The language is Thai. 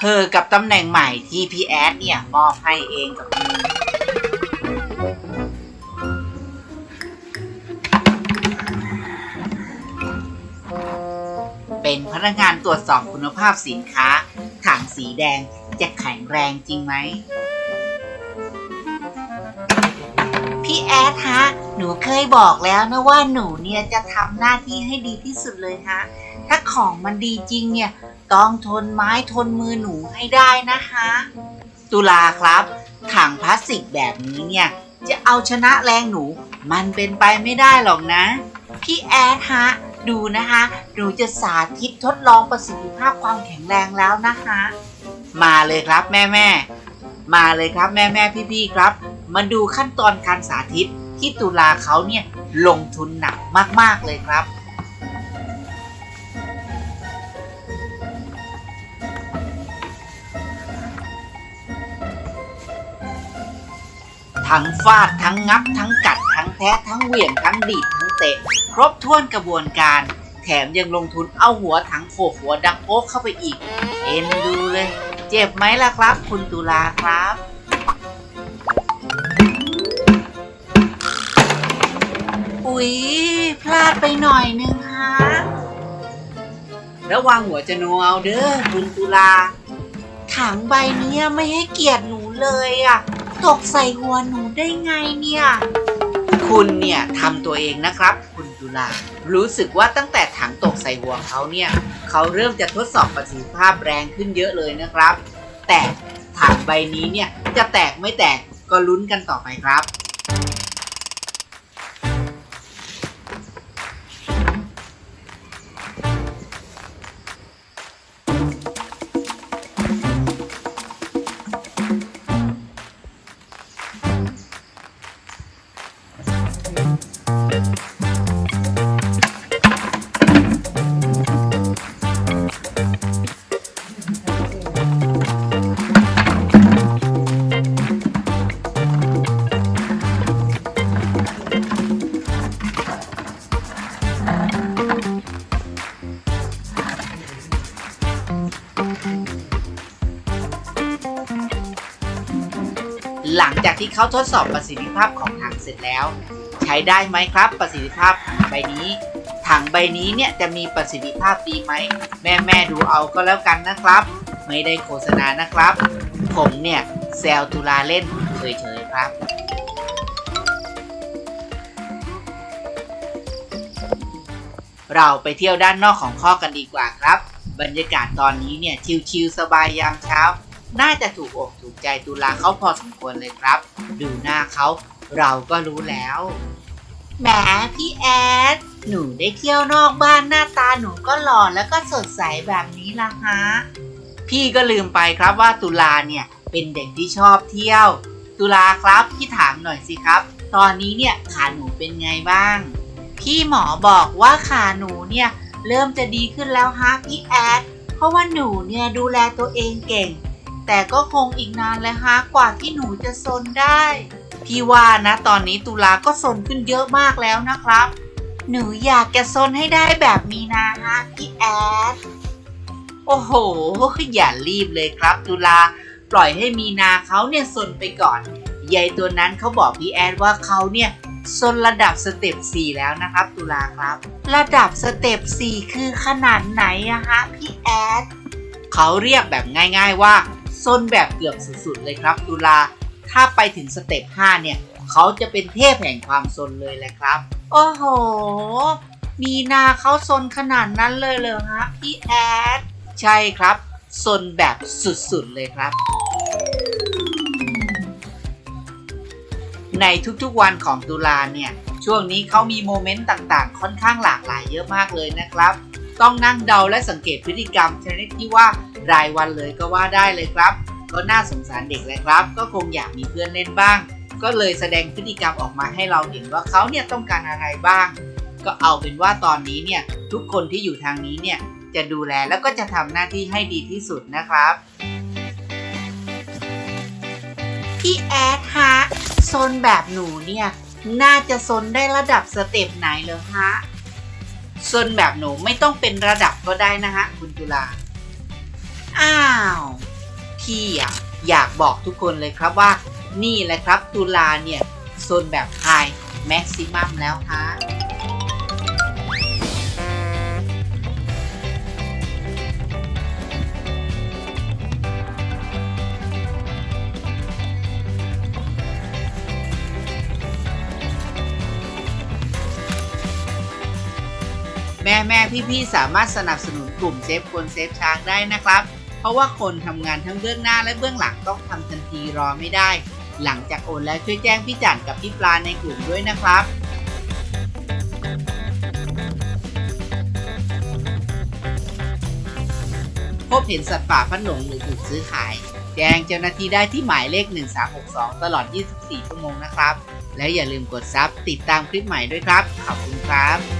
เธอกับตำแหน่งใหม่ที่พี่แอดเนี่ยมอบให้เองกับมือเป็นพนักงานตรวจสอบคุณภาพสินค้า ถังสีแดงจะแข็งแรงจริงไหม พี่แอดฮะ หนูเคยบอกแล้วนะว่าหนูเนี่ยจะทำหน้าที่ให้ดีที่สุดเลยฮะ ถ้าของมันดีจริงเนี่ย ต้องทนไม้ทนมือหนูให้ได้นะคะ ตุลาครับ ถังพลาสติกแบบนี้เนี่ย จะเอาชนะแรงหนู มันเป็นไปไม่ได้หรอกนะ พี่แอดฮะ ดูนะคะหนูจะสาธิตทดลองประสิทธิภาพความแข็งแรงแล้วนะคะ มาเลยครับแม่แม่มาเลยครับแม่แม่พี่พี่ครับ มาดูขั้นตอนการสาธิตที่ตุลาเขาเนี่ยลงทุนหนักมากๆเลยครับ ทั้งฟาดทั้งงับ ทั้งกัด ทั้งแทะทั้งเหวี่ยงทั้งดีดทั้งเตะ ครบถ้วนกระบวนการ แถมยังลงทุนเอาหัวถังโขกหัวดังโป๊กเข้าไปอีก เอ็นดูเลย เจ็บไหมล่ะครับ คุณตุลาครับอุ๊ยพลาดไปหน่อยนึงฮะระวังหัวจะโนเอาเด้อคุณตุลาถังใบนี้ไม่ให้เกียรติหนูเลยอะ ตกใส่หัวหนูได้ไงเนี่ย คุณเนี่ยทำตัวเองนะครับ คุณดุลารู้สึกว่าตั้งแต่ถังตกใส่หัวเขาเนี่ยเขาเริ่มจะทดสอบประสิทธิภาพแรงขึ้นเยอะเลยนะครับ แต่ถังใบนี้เนี่ยจะแตกไม่แตกก็ลุ้นกันต่อไปครับ จากที่เขาทดสอบประสิทธิภาพของถังเสร็จแล้ว ใช้ได้ไหมครับ ประสิทธิภาพถังใบนี้ ถังใบนี้เนี่ยจะมีประสิทธิภาพดีไหม แม่แม่ดูเอาก็แล้วกันนะครับ ไม่ได้โฆษณานะครับ ผมเนี่ยแซวตุลาเล่นเฉยๆครับเราไปเที่ยวด้านนอกของข้อกกันดีกว่าครับ บรรยากาศตอนนี้เนี่ยชิลๆสบายยามเช้า น่าจะถูกอกถูกใจตุลาเขาพอสมควรเลยครับ ดูหน้าเขาเราก็รู้แล้วแหมพี่แอด หนูได้เที่ยวนอกบ้านหน้าตาหนูก็หล่อแล้วก็สดใสแบบนี้ละฮะ พี่ก็ลืมไปครับว่าตุลาเนี่ยเป็นเด็กที่ชอบเที่ยว ตุลาครับพี่ถามหน่อยสิครับ ตอนนี้เนี่ยขาหนูเป็นไงบ้าง พี่หมอบอกว่าขาหนูเนี่ยเริ่มจะดีขึ้นแล้วฮะพี่แอด เพราะว่าหนูเนี่ยดูแลตัวเองเก่ง แต่ก็คงอีกนานเลยฮะกว่าที่หนูจะซนได้ พี่ว่านะตอนนี้ตุลาก็ซนขึ้นเยอะมากแล้วนะครับ หนูอยากจะซนให้ได้แบบมีนาฮะพี่แอดโอ้โห อย่ารีบเลยครับตุลา ปล่อยให้มีนาเขาเนี่ยซนไปก่อนยายตัวนั้นเขาบอกพี่แอดว่าเขาเนี่ยซนระดับสเต็ป4แล้วนะครับ ตุลาครับ ระดับสเต็ป4คือขนาดไหนอะฮะพี่แอดเขาเรียกแบบง่าย ๆว่า ซนแบบเกือบสุดๆเลยครับตุลา ถ้าไปถึงสเต็ป5เนี่ย เขาจะเป็นเทพแห่งความซนเลยแหละครับ โอ้โห มีนาเขาซนขนาดนั้นเลยเหรอฮะพี่แอด ใช่ครับซนแบบสุดๆเลยครับ ในทุกๆวันของตุลาเนี่ย ช่วงนี้เขามีโมเมนต์ต่างๆ ค่อนข้างหลากหลายเยอะมากเลยนะครับ ต้องนั่งเดาและสังเกตพฤติกรรมชนิดที่ว่ารายวันเลยก็ว่าได้เลยครับ ก็น่าสงสารเด็กเลยครับ ก็คงอยากมีเพื่อนเล่นบ้าง ก็เลยแสดงพฤติกรรมออกมาให้เราเห็นว่าเขาเนี่ยต้องการอะไรบ้าง ก็เอาเป็นว่าตอนนี้เนี่ยทุกคนที่อยู่ทางนี้เนี่ยจะดูแลแล้วก็จะทำหน้าที่ให้ดีที่สุดนะครับพี่แอดฮะโซนแบบหนูเนี่ย น่าจะโซนได้ระดับสเต็ปไหนเหรอฮะ ซนแบบหนูไม่ต้องเป็นระดับก็ได้นะฮะคุณตุลาอ้าว พี่อะอยากบอกทุกคนเลยครับว่า นี่แหละครับตุลาเนี่ยโซนแบบไฮแม็กซิมัมแล้วฮะ แม่แม่พี่พี่ๆสามารถสนับสนุนกลุ่มเซฟคนเซฟช้างได้นะครับ เพราะว่าคนทำงานทั้งเบื้องหน้าและเบื้องหลังต้องทำทันทีรอไม่ได้ หลังจากโอนแล้วช่วยแจ้งพี่จันกับพี่ปลาในกลุ่มด้วยนะครับพบเห็นสัตว์ป่าพันหลงหรือถูกซื้อขาย แจ้งเจ้าหน้าที่ได้ที่หมายเลข 1362 ตลอด 24 ชั่วโมงนะครับ และอย่าลืมกดซับติดตามคลิปใหม่ด้วยครับ ขอบคุณครับ